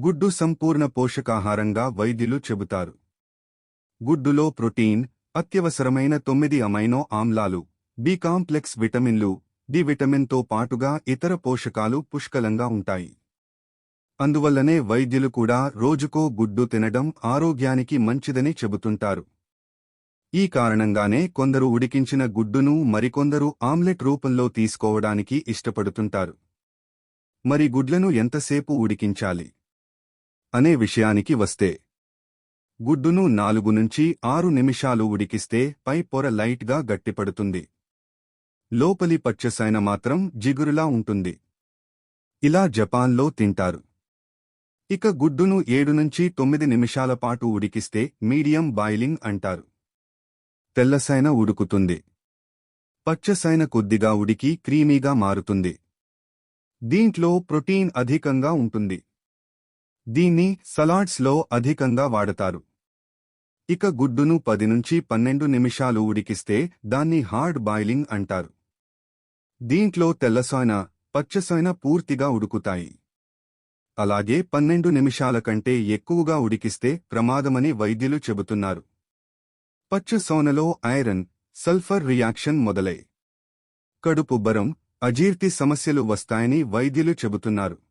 గుడ్డు సంపూర్ణ పోషకాహారంగా వైద్యులు చెబుతారు. గుడ్డులో ప్రోటీన్ అత్యవసరమైన తొమ్మిది అమైనో ఆమ్లాలు బి కాంప్లెక్స్ విటమిన్లు డి విటమిన్తో పాటుగా ఇతర పోషకాలు పుష్కలంగా ఉంటాయి. అందువల్లనే వైద్యులు కూడా రోజుకో గుడ్డు తినడం ఆరోగ్యానికి మంచిదని చెబుతుంటారు. ఈ కారణంగానే కొందరు ఉడికించిన గుడ్డును మరికొందరు ఆమ్లెట్ రూపంలో తీసుకోవడానికి ఇష్టపడుతుంటారు. మరి గుడ్లను ఎంతసేపు ఉడికించాలి? అనే విషయానికి వస్తే గుడ్డును నాలుగు నుంచి ఆరు నిమిషాలు ఉడికిస్తే పై పొర లైట్గా గట్టిపడుతుంది. లోపలి పచ్చసైన మాత్రం జిగురులా ఉంటుంది. ఇలా జపాన్లో తింటారు. ఇక గుడ్డును ఏడు నుంచి తొమ్మిది నిమిషాల పాటు ఉడికిస్తే మీడియం బాయిలింగ్ అంటారు. తెల్లసైన ఉడుకుతుంది. పచ్చసైన కొద్దిగా ఉడికి క్రీమీగా మారుతుంది. దీంట్లో ప్రోటీన్ అధికంగా ఉంటుంది. దీన్ని సలాడ్స్లో అధికంగా వాడతారు. ఇక గుడ్డును పది నుంచి పన్నెండు నిమిషాలు ఉడికిస్తే దాన్ని హార్డ్ బాయిలింగ్ అంటారు. దీంట్లో తెల్లసోన పచ్చసోన పూర్తిగా ఉడుకుతాయి. అలాగే పన్నెండు నిమిషాల కంటే ఎక్కువగా ఉడికిస్తే ప్రమాదమని వైద్యులు చెబుతున్నారు. పచ్చసోనలో ఐరన్ సల్ఫర్ రియాక్షన్ మొదలై. కడుపుబ్బరం అజీర్తి సమస్యలు వస్తాయని వైద్యులు చెబుతున్నారు.